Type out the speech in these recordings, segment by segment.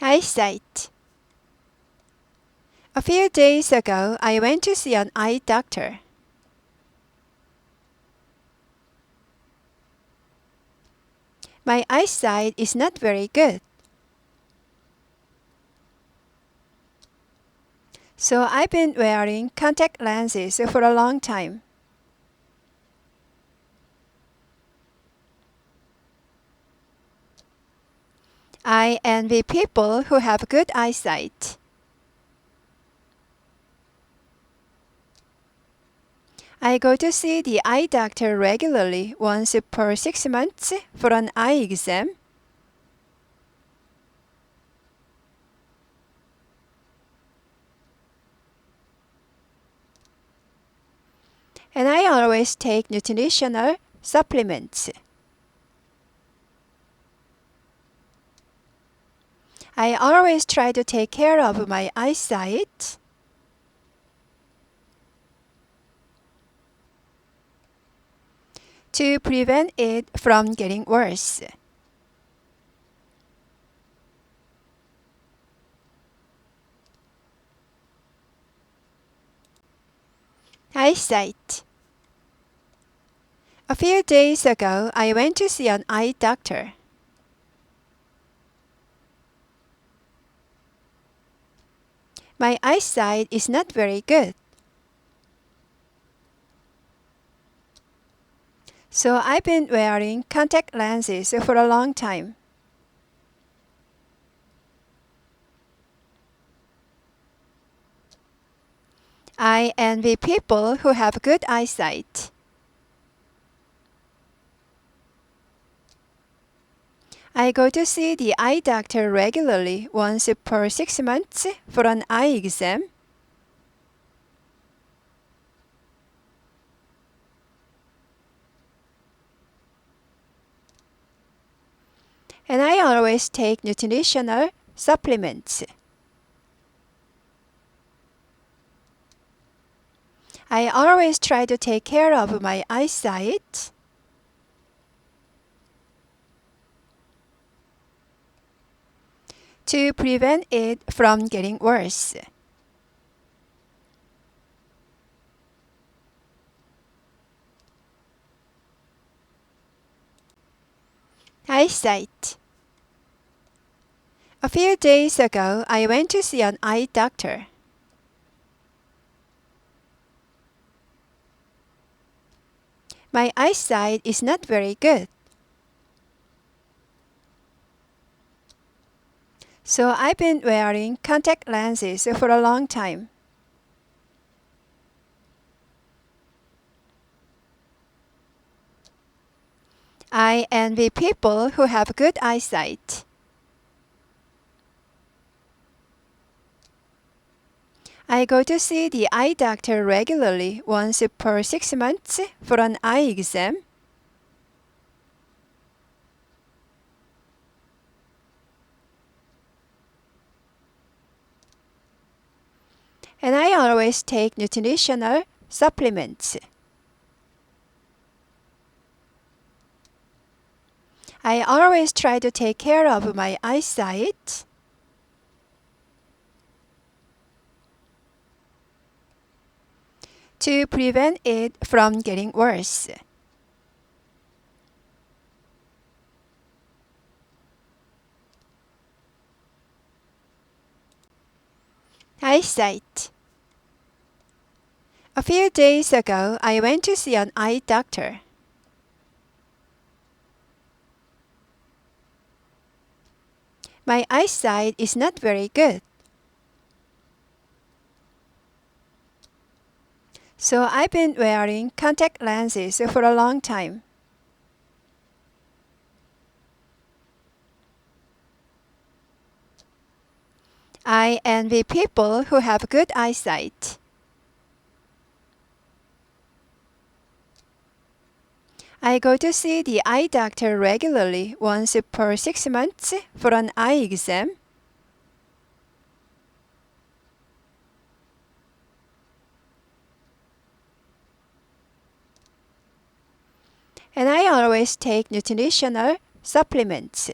Eyesight. A few days ago, I went to see an eye doctor. My eyesight is not very good. So I've been wearing contact lenses for a long time. I envy people who have good eyesight. I go to see the eye doctor regularly once per six months for an eye exam. And I always take nutritional supplements. I always try to take care of my eyesight. to prevent it from getting worse. Eyesight. A few days ago, I went to see an eye doctor. My eyesight is not very good. So I've been wearing contact lenses for a long time. I envy people who have good eyesight. I go to see the eye doctor regularly once per six months for an eye exam. And I always take nutritional supplements. I always try to take care of my eyesight. To prevent it from getting worse. Eyesight. A few days ago, I went to see an eye doctor. My eyesight is not very good. So I've been wearing contact lenses for a long time. I envy people who have good eyesight. I go to see the eye doctor regularly once per six months for an eye exam. I always take nutritional supplements. I always try to take care of my eyesight. to prevent it from getting worse. Eyesight. A few days ago, I went to see an eye doctor. My eyesight is not very good. So I've been wearing contact lenses for a long time. I envy people who have good eyesight. I go to see the eye doctor regularly once per six months for an eye exam. And I always take nutritional supplements.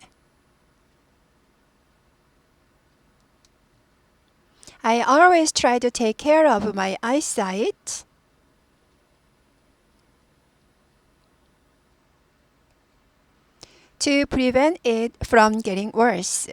I always try to take care of my eyesight. To prevent it from getting worse.